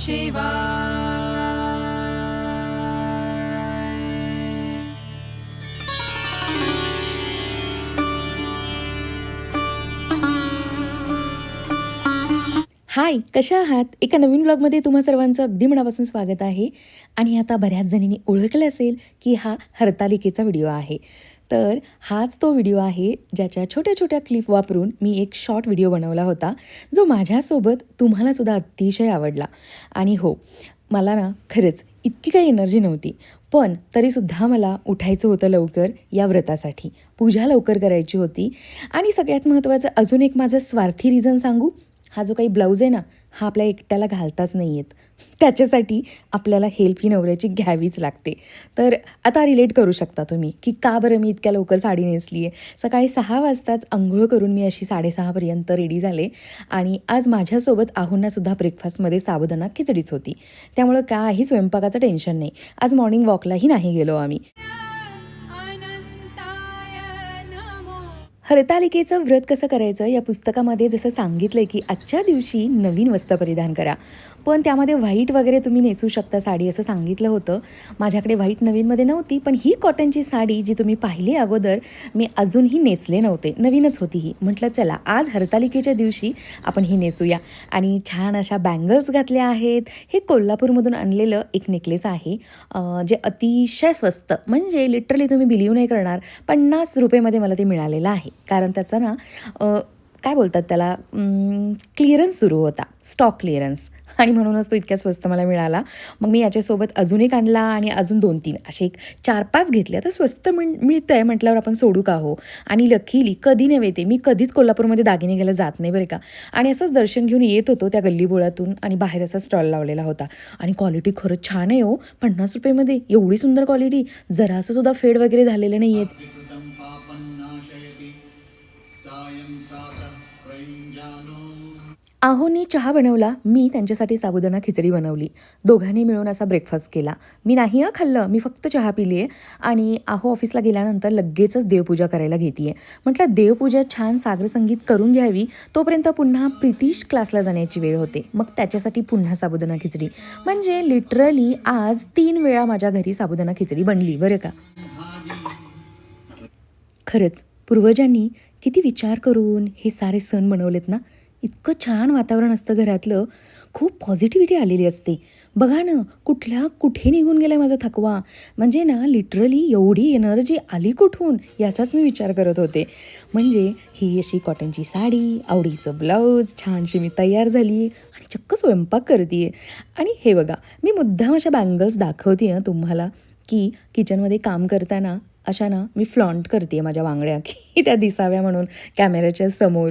हाय कशा आहात? एका नवीन ब्लॉगमध्ये तुम्हा सर्वांचं अगदी मनापासून स्वागत आहे. आणि आता बऱ्याच जणींनी ओळखलं असेल की हा हरतालिकेचा व्हिडिओ आहे. तर हाच तो व्हिडिओ आहे ज्याच्या छोट्या छोट्या क्लिप वापरून मी एक शॉर्ट व्हिडिओ बनवला होता जो माझ्यासोबत तुम्हालासुद्धा अतिशय आवडला. आणि हो मला ना खरंच इतकी काही एनर्जी नव्हती पण तरीसुद्धा मला उठायचं होतं लवकर या व्रतासाठी. पूजा लवकर करायची होती. आणि सगळ्यात महत्त्वाचं अजून एक माझं स्वार्थी रिझन सांगू. हा जो काही ब्लाऊज आहे ना हा आपल्या एकट्याला घालताच नाही आहेत त्याच्यासाठी आपल्याला हेल्प ही नवऱ्याची घ्यावीच लागते. तर आता रिलेट करू शकता तुम्ही की का बरं मी इतक्या लवकर साडी नेसली आहे सकाळी सहा वाजताच आंघोळ करून मी अशी साडेसहापर्यंत रेडी झाले आणि आज माझ्यासोबत आहोंनासुद्धा ब्रेकफास्टमध्ये साबुदाणा खिचडीच होती. त्यामुळं काही स्वयंपाकाचं टेन्शन नाही. आज मॉर्निंग वॉकलाही नाही गेलो आम्ही. हरतालिकेचं व्रत कसं करायचं? या पुस्तकामध्ये जसं सांगितलंय की आजच्या दिवशी नवीन वस्त्र परिधान करा. पण त्यामध्ये व्हाईट वगैरे तुम्ही नेसू शकता साडी असं सांगितलं होतं. माझ्याकडे व्हाईट नवीनमध्ये नव्हती पण ही कॉटनची साडी जी तुम्ही पाहिली अगोदर मी अजूनही नेसले नव्हते. नवीनच होती ही. म्हटलं चला आज हरतालिकेच्या दिवशी आपण ही नेसूया. आणि छान अशा बँगल्स घातल्या आहेत. हे कोल्हापूरमधून आणलेलं एक नेकलेस आहे जे अतिशय स्वस्त म्हणजे लिटरली तुम्ही बिलीव नाही करणार पन्नास रुपयेमध्ये मला ते मिळालेलं आहे. कारण त्याचा ना काय बोलतात त्याला क्लिअरन्स सुरू होता स्टॉक क्लिअरन्स आणि म्हणूनच तो इतक्या स्वस्त मला मिळाला. मग मी याच्यासोबत अजून एक आणला आणि अजून दोन तीन असे एक चार पाच घेतले. आता स्वस्त मिळ मिळतं आहे म्हटल्यावर आपण सोडू का हो? आणि लकीली कधी नव्हे ते. मी कधीच कोल्हापूरमध्ये दागिने घ्यायला जात नाही बरं का. आणि असंच दर्शन घेऊन येत होतो त्या गल्लीबोळातून आणि बाहेर असा स्टॉल लावलेला होता. आणि क्वालिटी खरंच छान आहे हो. पन्नास रुपयेमध्ये. एवढी सुंदर क्वालिटी. जरासं सुद्धा फेड वगैरे झालेलं नाही आहेत आहोनी चहा बनवला. मी त्यांच्यासाठी साबुदाणा खिचडी बनवली. दोघांनी मिळून असा ब्रेकफास्ट केला. मी नाही हं खाल्लं. मी फक्त चहा पिली आहे आणि आहो ऑफिसला गेल्यानंतर लगेचच देवपूजा करायला घेते आहे म्हटलं देवपूजा छान सागरसंगीत करून घ्यावी. तोपर्यंत पुन्हा प्रितीश क्लासला जाण्याची वेळ होते. मग त्याच्यासाठी पुन्हा साबुदाणा खिचडी. म्हणजे लिटरली आज तीन वेळा माझ्या घरी साबुदाणा खिचडी बनली. बरं का? खरंच पूर्वजांनी किती विचार करून हे सारे सण बनवलेत ना? इतकं छान वातावरण असतं घरातलं. खूप पॉझिटिव्हिटी आलेली असते. बघा ना कुठल्या कुठे निघून गेला माझा थकवा? म्हणजे ना लिटरली एवढी एनर्जी आली कुठून? याचाच मी विचार करत होते. म्हणजे ही अशी कॉटनची साडी आवडीचं ब्लाऊज छानशी मी तयार झाली आणि चक्क स्वयंपाक करते आणि हे बघा मी मुद्दाम अशा बँगल्स दाखवते तुम्हाला की किचनमध्ये काम करताना अशा ना मी फ्लॉन्ट करते माझ्या वांगड्या. की त्या दिसाव्या म्हणून कॅमेऱ्याच्या समोर.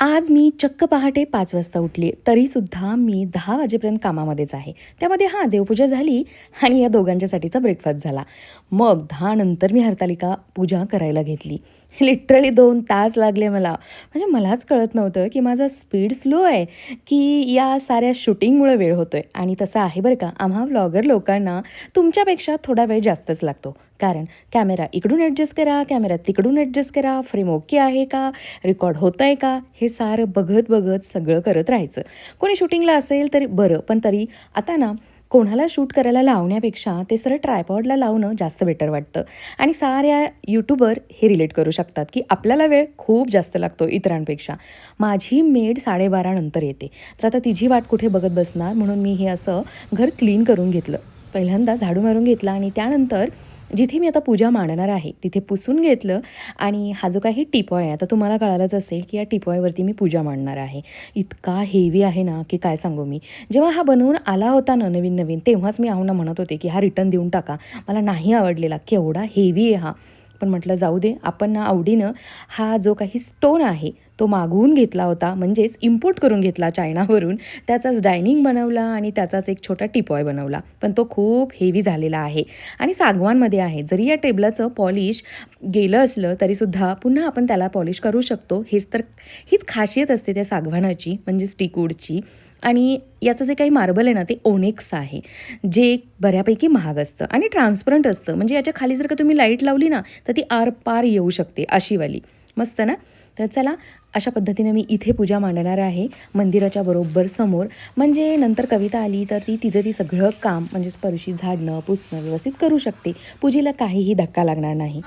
आज मी चक्क पहाटे पाच वाजता उठली. तरीसुद्धा मी दहा वाजेपर्यंत कामामध्येच आहे. त्यामध्ये हां देवपूजा झाली आणि या दोघांच्यासाठीचा ब्रेकफास्ट झाला. मग दहा नंतर मी हरतालिका पूजा करायला घेतली. लिटरली दोन तास लागले मला. म्हणजे मलाच कळत नव्हतं की माझा स्पीड स्लो आहे की या साऱ्या शूटिंगमुळे वेळ होतोय. आणि तसं आहे बरं का आम्हा व्लॉगर लोकांना तुमच्यापेक्षा थोडा वेळ जास्तच लागतो. कारण कॅमेरा इकडून ॲडजस्ट करा कॅमेरा तिकडून ॲडजस्ट करा फ्रेम ओके आहे का रेकॉर्ड होत आहे का हे सारं बघत बघत सगळं करत राहायचं. कोणी शूटिंगला असेल तरी बरं पण तरी आता ना कोणाला शूट करायला लावण्यापेक्षा ते सरळ ट्रायपॉडला लावणं जास्त बेटर वाटतं. आणि साऱ्या यूट्यूबर हे रिलेट करू शकतात की आपल्याला वेळ खूप जास्त लागतो इतरांपेक्षा. माझी मेड साडेबारा नंतर येते. तर आता तिची वाट कुठे बघत बसणार? म्हणून मी हे असं घर क्लीन करून घेतलं. पहिल्यांदा झाडू मारून घेतला आणि त्यानंतर जिथे मी आता पूजा मांडणार आहे तिथे पुसून घेतलं आणि हा जो काही टिपॉय आहे आता तुम्हाला कळालंच असेल की या टिपॉयवरती मी पूजा मांडणार आहे. इतका हेवी आहे ना की काय सांगू मी? जेव्हा हा बनवून आला होता ना नवीन नवीन तेव्हाच मी आहोंना म्हणत होते की हा रिटर्न देऊन टाका. मला नाही आवडलेला केवढा हेवी आहे हा. पण म्हटलं जाऊ दे आपण ना आवडीनं हा जो काही स्टोन आहे तो मागवून घेतला होता म्हणजेच इम्पोर्ट करून घेतला चायनावरून. त्याचाच डायनिंग बनवला आणि त्याचाच एक छोटा टिपॉय बनवला. पण तो खूप हेवी झालेला आहे. आणि सागवानमध्ये आहे. जरी या टेबलाचं पॉलिश गेलं असलं तरीसुद्धा पुन्हा आपण त्याला पॉलिश करू शकतो. हेच तर हीच खासियत असते त्या सागवानाची म्हणजे स्टिकवूडची आणि याचं जे काही मार्बल आहे ना ते ओनेक्स आहे जे बऱ्यापैकी महाग असतं आणि ट्रान्सपरंट असतं. म्हणजे याच्या खाली जर का तुम्ही लाइट लावली ना तर ती आर पार येऊ शकते अशीवाली मस्त ना? तर चला अशा पद्धतीने मी इथे पूजा मांडणार आहे मंदिराच्या बरोबर समोर. म्हणजे नंतर कविता आली तर ती तिचं ती सगळं काम म्हणजे स्पर्शी झाडणं पुसणं व्यवस्थित करू शकते. पूजेला काहीही धक्का लागणार नाही.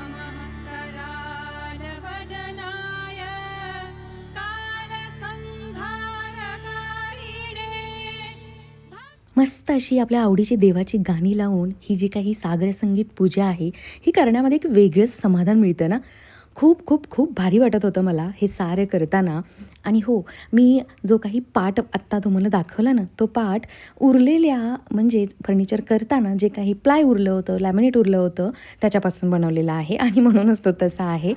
मस्त अशी आपल्या आवडीची देवाची गाणी लावून ही जी काही सागर संगीत पूजा आहे ही करण्यामध्ये एक वेगळंच समाधान मिळतं ना? खूप खूप खूप भारी वाटत होतं मला हे सारं करताना. आणि हो मी जो काही पाठ आत्ता तुम्हाला दाखवला ना तो पाठ उरलेल्या म्हणजेच फर्निचर करताना जे काही प्लाय उरलं होतं लॅमिनेट उरलं होतं त्याच्यापासून बनवलेला आहे. आणि म्हणूनच तो तसा आहे.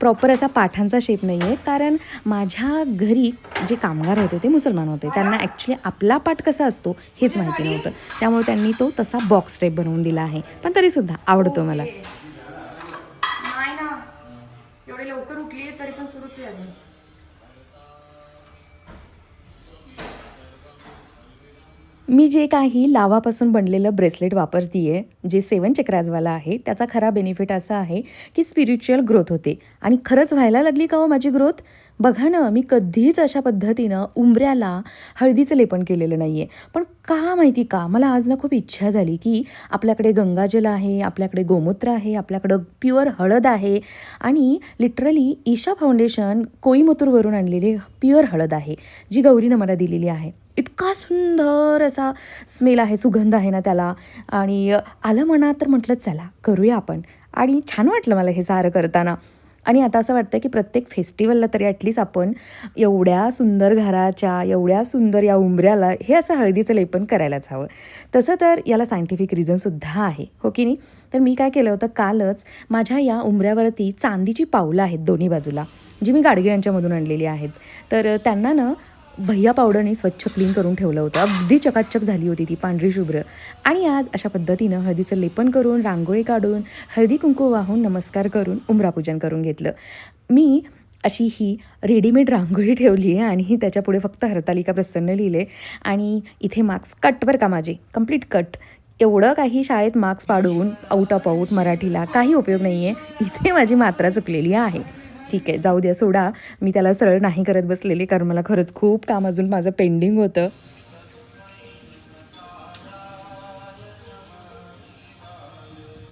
प्रॉपर असा पाठांचा शेप नाही आहे. कारण माझ्या घरी जे कामगार होते ते मुसलमान होते. त्यांना ॲक्च्युली आपला पाठ कसा असतो हेच माहिती नव्हतं. त्यामुळे त्यांनी तो तसा बॉक्स टाईप बनवून दिला आहे. पण तरीसुद्धा आवडतो मला. एवढे लवकर उठली तरी पण सुरूच आहे अजून. मी जे काही लावापासून बनलेलं ब्रेसलेट वापरतीये जे सेवन चक्राजवाला आहे त्याचा खरा बेनिफिट असा आहे की स्पिरिच्युअल ग्रोथ होते. आणि खरंच व्हायला लागली का हो माझी ग्रोथ बघा ना मी कधीच अशा पद्धतीनं उंबऱ्याला हळदीचं लेपन केलेलं नाही आहे पण का माहिती का मला आज ना खूप इच्छा झाली की आपल्याकडे गंगाजल आहे आपल्याकडे गोमूत्र आहे आपल्याकडं प्युअर हळद आहे आणि लिटरली ईशा फाउंडेशन कोईमतूरवरून आणलेली प्युअर हळद आहे जी गौरीनं मला दिलेली आहे. इतका सुंदर असा स्मेल आहे सुगंध आहे ना त्याला. आणि आलं म्हणा तर म्हटलं चला करूया आपण. आणि छान वाटलं मला हे सारं करताना. आणि आता असं वाटतं की प्रत्येक फेस्टिवलला तरी ॲटलीस्ट आपण एवढ्या सुंदर घराच्या एवढ्या सुंदर या उंबऱ्याला हे असं हळदीचं लेपन करायलाच हवं. तसं तर याला सायंटिफिक रिझनसुद्धा आहे. हो की नाही? तर मी काय केलं होतं कालच माझ्या या उंबऱ्यावरती चांदीची पावलं आहेत दोन्ही बाजूला जी मी गाडगे यांच्यामधून आणलेली आहेत. तर त्यांना ना भैया पावडरने स्वच्छ क्लीन करून ठेवलं होतं. अगदी चकाचक झाली होती ती पांढरी शुभ्र. आणि आज अशा पद्धतीनं हळदीचं लेपन करून रांगोळी काढून हळदी कुंकू वाहून नमस्कार करून उमरापूजन करून घेतलं. मी अशी ही रेडीमेड रांगोळी ठेवली आहे आणि त्याच्यापुढे फक्त हरतालिका प्रसन्न लिहिले आणि इथे मार्क्स कट बरं का माझे? कंप्लीट कट एवढं काही शाळेत मार्क्स पाडून आऊट ऑफ आऊट मराठीला काही उपयोग नाही आहे इथे माझी मात्रा चुकलेली आहे. ठीक आहे जाऊ द्या सोडा. मी त्याला सरळ नाही करत बसलेले कारण मला खरंच खूप काम अजून माझं पेंडिंग होतं.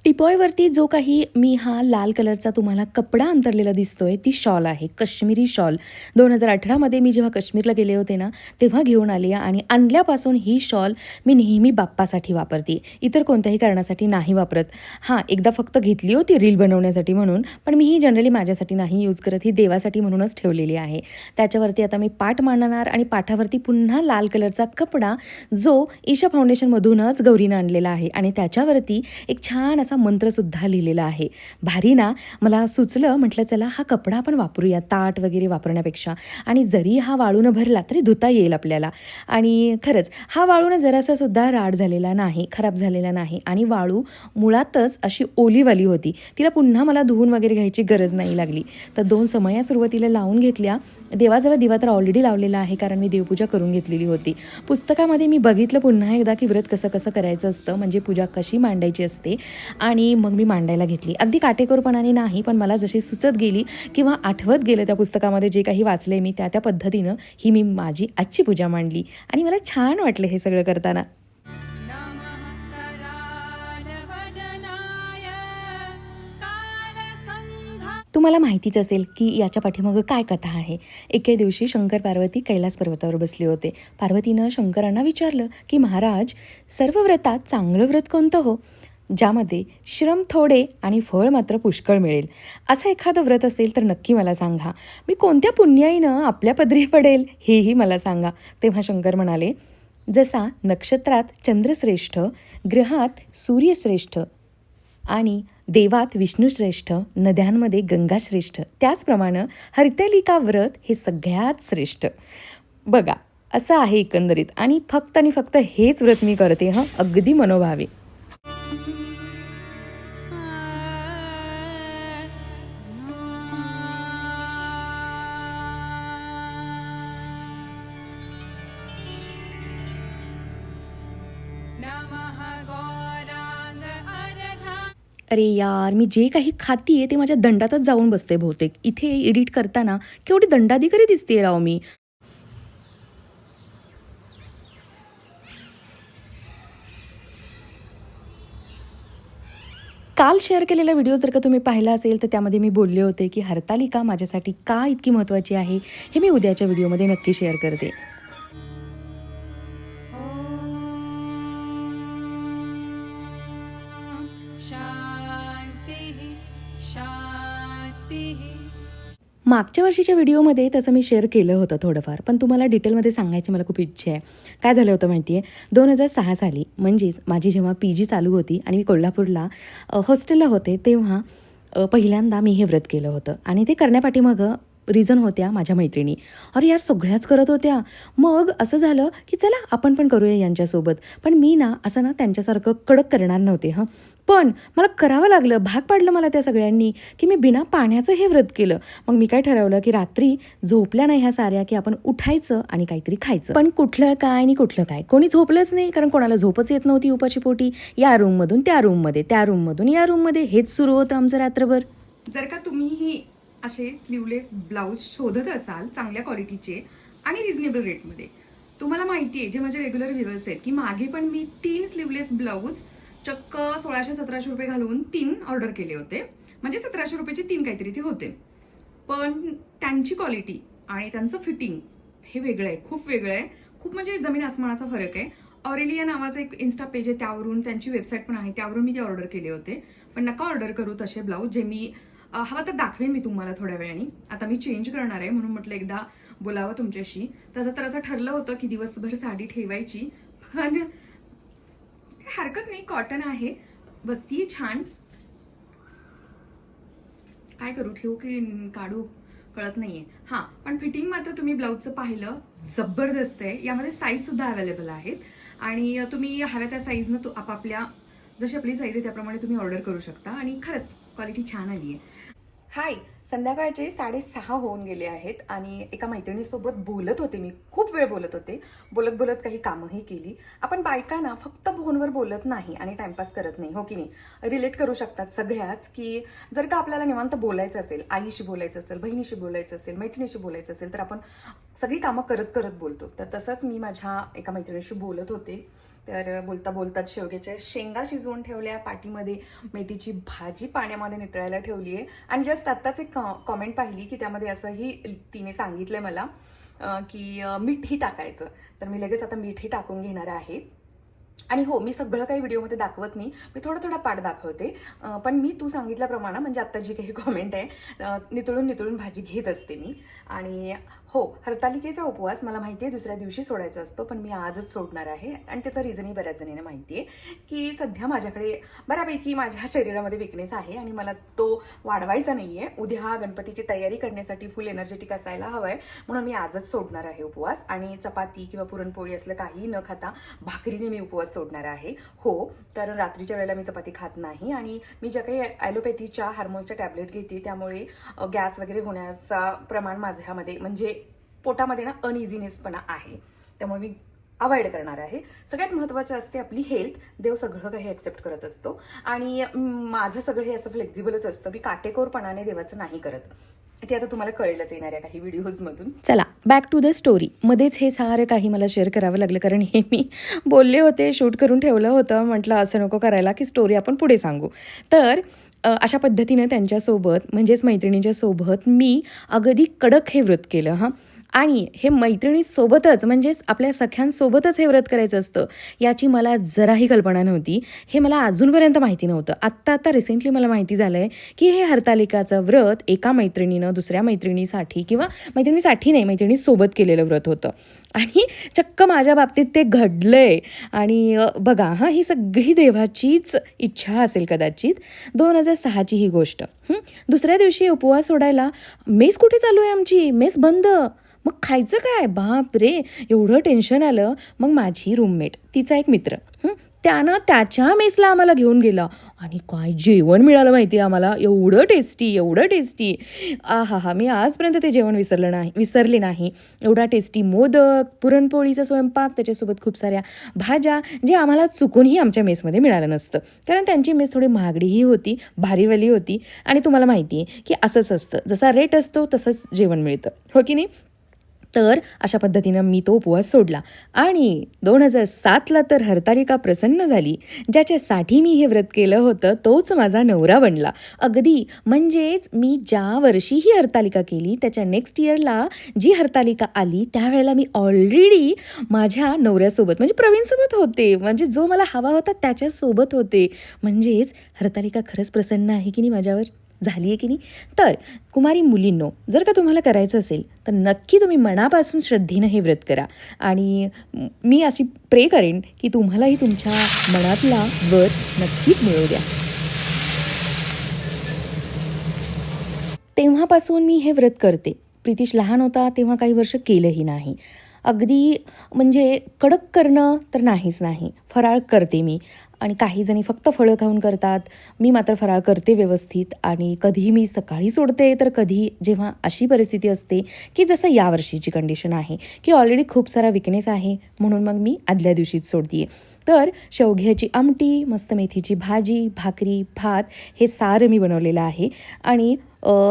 टिपॉयवरती जो काही मी हा लाल कलरचा तुम्हाला कपडा अंतरलेला दिसतोय ती शॉल आहे काश्मीरी शॉल. दोन हजार अठरामध्ये मी जेव्हा काश्मीरला गेले होते ना तेव्हा घेऊन आली आहे आणि आणल्यापासून ही शॉल मी नेहमी बाप्पासाठी वापरते. इतर कोणत्याही कारणासाठी नाही वापरत. हां एकदा फक्त घेतली होती रील बनवण्यासाठी म्हणून पण मी ही जनरली माझ्यासाठी नाही यूज करत ही देवासाठी म्हणूनच ठेवलेली आहे. त्याच्यावरती आता मी पाठ मांडणार आणि पाठावरती पुन्हा लाल कलरचा कपडा जो ईशा फाउंडेशनमधूनच गौरीनं आणलेला आहे आणि त्याच्यावरती एक छान असा मंत्रसुद्धा लिहिलेला आहे. भारी ना मला सुचलं म्हटलं चला हा कपडा आपण वापरूया ताट वगैरे वापरण्यापेक्षा. आणि जरी हा वाळूनं भरला तरी धुता येईल आपल्याला. आणि खरंच हा वाळूनं जरासासुद्धा राड झालेला नाही खराब झालेला नाही. आणि वाळू मुळातच अशी ओलीवाली होती. तिला पुन्हा मला धुवून वगैरे घ्यायची गरज नाही लागली. तर दोन समया सुरुवातीला लावून घेतल्या. देवाजवळ दिवा तर ऑलरेडी लावलेला आहे कारण मी देवपूजा करून घेतलेली होती. पुस्तकामध्ये मी बघितलं पुन्हा एकदा की व्रत कसं कसं करायचं असतं म्हणजे पूजा कशी मांडायची असते. आणि मग मी मांडायला घेतली. अगदी काटेकोरपणाने नाही पण मला जशी सुचत गेली किंवा आठवत गेलं त्या पुस्तकामध्ये जे काही वाचले मी त्या त्या पद्धतीनं ही मी माझी आजची पूजा मांडली. आणि मला छान वाटलं हे सगळं करताना. तुम्हाला माहितीच असेल की याच्या पाठीमागं काय कथा आहे. एके दिवशी शंकर पार्वती कैलास पर्वतावर बसले होते. पार्वतीनं शंकरांना विचारलं की महाराज सर्व व्रतात चांगलं व्रत कोणतं हो? ज्यामध्ये श्रम थोडे आणि फळ मात्र पुष्कळ मिळेल. असं एखादं व्रत असेल तर नक्की मला सांगा. मी कोणत्या पुण्याईनं आपल्या पदरी पडेल हेही मला सांगा. तेव्हा शंकर म्हणाले जसा नक्षत्रात चंद्रश्रेष्ठ ग्रहात सूर्यश्रेष्ठ आणि देवात विष्णूश्रेष्ठ नद्यांमध्ये गंगाश्रेष्ठ त्याचप्रमाणे हरितलिका व्रत हे सगळ्यात श्रेष्ठ. बघा असं आहे एकंदरीत. आणि फक्त आणि फक्त हेच व्रत मी करते हं. अगदी मनोभावे. अरे यार मी जे काही खाती आहे ते माझ्या दंडातच जाऊन बसते बहुतेक. इथे एडिट करताना केवढी दंडाधिकारी दिसते राव मी. काल शेअर केलेला व्हिडिओ जर का तुम्ही पाहिला असेल तर त्यामध्ये मी बोलले होते की हरतालिका माझ्यासाठी का इतकी महत्त्वाची आहे? हे मी उद्याच्या व्हिडिओमध्ये नक्की शेअर करते. मागच्या वर्षीच्या व्हिडिओमध्ये त्याचं मी शेअर केलं होतं थोडंफार पण तुम्हाला डिटेलमध्ये सांगायची मला खूप इच्छा आहे. काय झालं होतं माहिती आहे दोन हजार सहा साली म्हणजेच माझी जेव्हा पी जी चालू होती आणि मी कोल्हापूरला हॉस्टेलला होते तेव्हा पहिल्यांदा मी हे व्रत केलं होतं. आणि ते करण्यापाठी मग रिझन होत्या माझ्या मैत्रिणी. अरे यार सगळ्याच करत होत्या. मग असं झालं की चला आपण पण करूया यांच्यासोबत. पण मी ना असं ना त्यांच्यासारखं कडक करणार नव्हते हां. पण मला करावं लागलं भाग पाडलं मला त्या सगळ्यांनी की मी बिना पाण्याचं हे व्रत केलं. मग मी काय ठरवलं की रात्री झोपल्या नाही ह्या साऱ्या की आपण उठायचं आणि काहीतरी खायचं. पण कुठलं काय आणि कुठलं काय? कोणी झोपलंच नाही कारण कोणाला झोपच येत नव्हती उपाची पोटी. या रूममधून त्या रूममध्ये त्या रूममधून या रूममध्ये हेच सुरू होतं आमचं रात्रभर. जर का तुम्ही ही असे स्लीवलेस ब्लाऊज शोधत असाल चांगल्या क्वालिटीचे आणि रिझनेबल रेटमध्ये तुम्हाला माहिती आहे जे माझे रेग्युलर व्ह्युअर्स आहेत की मागे पण मी तीन स्लीवलेस ब्लाऊज चक्क सोळाशे सतराशे रुपये घालून तीन ऑर्डर केले होते. म्हणजे सतराशे रुपयाचे तीन काहीतरी ते होते. पण त्यांची क्वालिटी आणि त्यांचं फिटिंग हे वेगळं आहे खूप वेगळं आहे. खूप म्हणजे जमीन आसमानाचा फरक आहे. ऑरेलिया नावाचं एक इन्स्टा पेज आहे त्यावरून त्यांची वेबसाईट पण आहे त्यावरून मी ते ऑर्डर केले होते. पण नका ऑर्डर करू तसे ब्लाऊज जे मी हवं तर दाखवेन मी तुम्हाला थोड्या वेळाने. आता मी चेंज करणार आहे म्हणून म्हटलं एकदा बोलावं तुमच्याशी. तसं तर असं ठरलं होतं की दिवसभर साडी ठेवायची पण काही हरकत नाही कॉटन आहे. बसतीये छान. काय करू ठेवू की काढू? कळत नाहीये. हा पण फिटिंग मात्र तुम्ही ब्लाऊजचं पाहिलं जबरदस्त आहे. यामध्ये साईज सुद्धा अवेलेबल आहेत. आणि तुम्ही हव्या त्या साईजनं तो आपापल्या जशी आपली साईज आहे त्याप्रमाणे तुम्ही ऑर्डर करू शकता. आणि खरंच क्वालिटी छान आली आहे हाय संध्याकाळचे साडेसहा होऊन गेले आहेत आणि एका मैत्रिणीसोबत बोलत होते मी. खूप वेळ बोलत होते. बोलत बोलत काही कामंही केली. आपण बायकांना फक्त फोनवर बोलत नाही आणि टाइमपास करत नाही हो की नाही? रिलेट करू शकतात सगळ्याच की जर का आपल्याला निवांत बोलायचं असेल आईशी बोलायचं असेल बहिणीशी बोलायचं असेल मैत्रिणीशी बोलायचं असेल तर आपण सगळी कामं करत करत बोलतो. तर तसंच मी माझ्या एका मैत्रिणीशी बोलत होते. तर बोलता बोलतात शेवग्याच्या शेंगा शिजवून ठेवल्या पाठीमध्ये मेथीची भाजी पाण्यामध्ये नितळायला ठेवली आहे. आणि जस्ट आत्ताच एक कॉमेंट पाहिली की त्यामध्ये असंही तिने सांगितलंय मला की मीठही टाकायचं. तर मी लगेच आता मीठही टाकून घेणार आहे. आणि हो मी सगळं काही व्हिडिओमध्ये दाखवत नाही. मी थोडं थोडा पाठ दाखवते. पण मी तू सांगितल्याप्रमाणे म्हणजे आत्ता जी काही कॉमेंट आहे नितळून नितळून भाजी घेत असते मी. आणि हो हरतालिकेचा उपवास मला माहिती आहे दुसऱ्या दिवशी सोडायचा असतो पण मी आजच सोडणार आहे. आणि त्याचं रिझनही बऱ्याच जणींना माहिती आहे की सध्या माझ्याकडे बऱ्यापैकी माझ्या शरीरामध्ये विकनेस आहे आणि मला तो वाढवायचा नाही आहे उद्या गणपतीची तयारी करण्यासाठी फुल एनर्जेटिक असायला हवं आहे म्हणून मी आजच सोडणार आहे उपवास. आणि चपाती किंवा पुरणपोळी असलं काहीही न खाता भाकरीने मी उपवास सोडणार आहे. हो तर रात्रीच्या वेळेला मी चपाती खात नाही आणि मी ज्या काही ॲलोपॅथीच्या हार्मोनच्या टॅबलेट घेते त्यामुळे गॅस वगैरे होण्याचा प्रमाण माझ्यामध्ये म्हणजे पोटामध्ये ना अनइझिनेसपणा आहे. त्यामुळे मी अवॉइड करणार आहे. सगळ्यात महत्त्वाचं असते आपली हेल्थ देव सगळं काही ॲक्सेप्ट करत असतो. आणि माझं सगळं हे असं फ्लेक्झिबलच असतं. मी काटेकोरपणाने देवाचं नाही करत. ते आता तुम्हाला कळेलच येणाऱ्या काही व्हिडिओजमधून चला बॅक टू द स्टोरी मध्येच हे सारं काही मला शेअर करावं लागलं कारण हे मी बोलले होते शूट करून ठेवलं होतं. म्हटलं असं नको करायला की स्टोरी आपण पुढे सांगू. तर अशा पद्धतीनं त्यांच्यासोबत म्हणजेच मैत्रिणीच्या सोबत मी अगदी कडक हे व्रत केलं हां. आणि हे मैत्रिणीसोबतच म्हणजेच आपल्या सख्यांसोबतच हे व्रत करायचं असतं याची मला जराही कल्पना नव्हती. हे मला अजूनपर्यंत माहिती नव्हतं. आत्ता आत्ता रिसेंटली मला माहिती झालं आहे की हे हरतालिकाचं व्रत एका मैत्रिणीनं दुसऱ्या मैत्रिणीसाठी किंवा मैत्रिणीसाठी नाही मैत्रिणीसोबत केलेलं व्रत होतं. आणि चक्क माझ्या बाबतीत ते घडलं आहे आणि बघा हां ही सगळी देवाचीच इच्छा असेल कदाचित. दोन हजार सहाची ही गोष्ट. दुसऱ्या दिवशी उपवास सोडायला मेस कुठे चालू आहे आमची? मेस बंद. मग खायचं काय? बाप रे! एवढं टेन्शन आलं. मग माझी रूममेट तिचा एक मित्र त्यानं त्याच्या मेसला आम्हाला घेऊन गेला. आणि काय जेवण मिळालं माहिती आहे आम्हाला? एवढं टेस्टी एवढं टेस्टी आ हा हा मी आजपर्यंत ते जेवण विसरलं नाही विसरले नाही. एवढा टेस्टी मोदक पुरणपोळीचा स्वयंपाक त्याच्यासोबत खूप साऱ्या भाज्या जे आम्हाला चुकूनही आमच्या मेसमध्ये मिळालं नसतं. कारण त्यांची मेस थोडी महागडीही होती भारीवाली होती. आणि तुम्हाला माहिती आहे की असंच असतं. जसा रेट असतो तसंच जेवण मिळतं. हो की नाही? तर अशा पद्धतीनं मी तो उपवास सोडला. आणि दोन हजार सातला तर हरतालिका प्रसन्न झाली. ज्याच्यासाठी मी हे व्रत केलं होतं तोच माझा नवरा बनला. अगदी म्हणजेच मी ज्या वर्षी ही हरतालिका केली त्याच्या नेक्स्ट इयरला जी हरतालिका आली त्यावेळेला मी ऑलरेडी माझ्या नवऱ्यासोबत म्हणजे प्रवीणसोबत होते. म्हणजे जो मला हवा होता त्याच्यासोबत होते. म्हणजेच हरतालिका खरंच प्रसन्न आहे की नाही माझ्यावर? झाली आहे की नाही? तर कुमारी मुलींनो जर का तुम्हाला करायचं असेल तर नक्की तुम्ही मनापासून श्रद्धेनं हे व्रत करा. आणि मी अशी प्रे करेन की तुम्हालाही तुमच्या मनातला व्रत नक्कीच मिळू द्या. तेव्हापासून मी हे व्रत करते. प्रितीश लहान होता तेव्हा काही वर्ष केलंही नाही. अगदी म्हणजे कडक करणं तर नाहीच नाही. फराळ करते मी. आणि काही जणी फक्त फळं खाऊन करतात. मी मात्र फराळ करते व्यवस्थित आणि कधी मी सकाळी सोडते तर कधी जेव्हा अशी परिस्थिती असते की जसं यावर्षीची कंडिशन आहे की ऑलरेडी खूप सारा विकनेस आहे म्हणून मग मी आदल्या दिवशीच सोडते तर शेवघ्याची आमटी मस्त मेथीची भाजी भाकरी भात हे सारं मी बनवलेलं आहे. आणि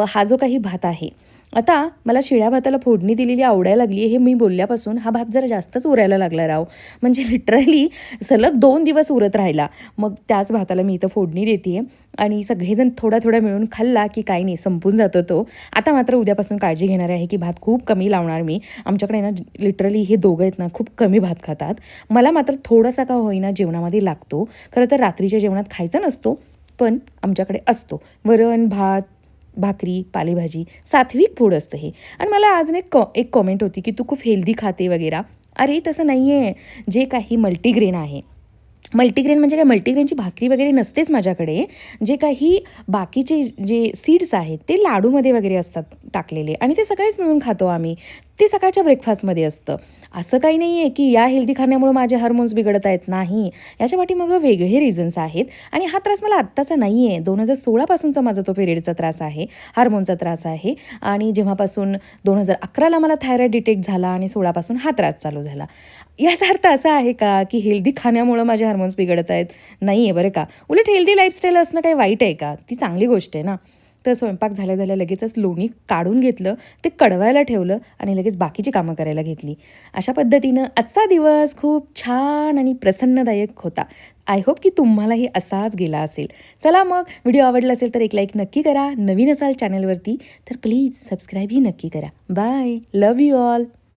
हा जो काही भात आहे आता मला शिळ्या भाताला फोडणी दिलेली आवडायला लागली हे मी बोलल्यापासून हा भात जरा जास्तच उरायला लागला राव. म्हणजे लिटरली सलग दोन दिवस उरत राहिला. मग त्याच भाताला मी इथं फोडणी देते आणि सगळेजण थोडा थोडा मिळून खाल्ला की काही नाही संपून जातो तो. आता मात्र उद्यापासून काळजी घेणार आहे की भात खूप कमी लावणार मी. आमच्याकडे ना लिटरली हे दोघं आहेत ना खूप कमी भात खातात. मला मात्र थोडासा का होईना जेवणामध्ये लागतो. खरं तर रात्रीच्या जेवणात खायचा नसतो पण आमच्याकडे असतो. वरण भात भाकरी पालेभाजी सात्विक फूड असतं हे. आणि मला आज एक कॉ एक कॉमेंट होती की तू खूप हेल्दी खाते वगैरे. अरे तसं नाही आहे जे काही मल्टीग्रेन आहे. मल्टीग्रेन म्हणजे काय? मल्टीग्रेनची भाकरी वगैरे नसतेच माझ्याकडे. जे काही बाकीचे जे सीड्स आहेत ते लाडूमध्ये वगैरे असतात टाकलेले. आणि ते सगळेच मिळून खातो आम्ही. ते सकाळच्या ब्रेकफास्टमध्ये असतं. असं काही नाही आहे की या हेल्दी खाण्यामुळे माझे हार्मोन्स बिघडत आहेत. नाही. याच्या मग वेगळे रिझन्स आहेत. आणि हा त्रास मला आत्ताचा नाही आहे दोन हजार सोळापासूनचा माझा तो पिरियडचा त्रास आहे. हार्मोनचा त्रास आहे. आणि जेव्हापासून दोन हजार अकराला मला थायरॉइड डिटेक्ट झाला आणि सोळापासून हा त्रास चालू झाला. याचा अर्थ असा आहे का की हेल्दी खाण्यामुळं माझे हार्मोन्स बिघडत आहेत? नाही आहे बरं का. उलट हेल्दी लाईफस्टाईल असणं काही वाईट आहे का? ती चांगली गोष्ट आहे ना. तर स्वयंपाक झाल्या झाल्या लगेचच लोणी काढून घेतलं ते कडवायला ठेवलं आणि लगेच बाकीची कामं करायला घेतली. अशा पद्धतीनं आजचा दिवस खूप छान आणि प्रसन्नदायक होता. आय होप की तुम्हालाही असाच गेला असेल. चला मग व्हिडिओ आवडला असेल तर एक लाईक नक्की करा. नवीन असाल चॅनलवरती तर प्लीज सबस्क्राईबही नक्की करा. बाय. Love you all.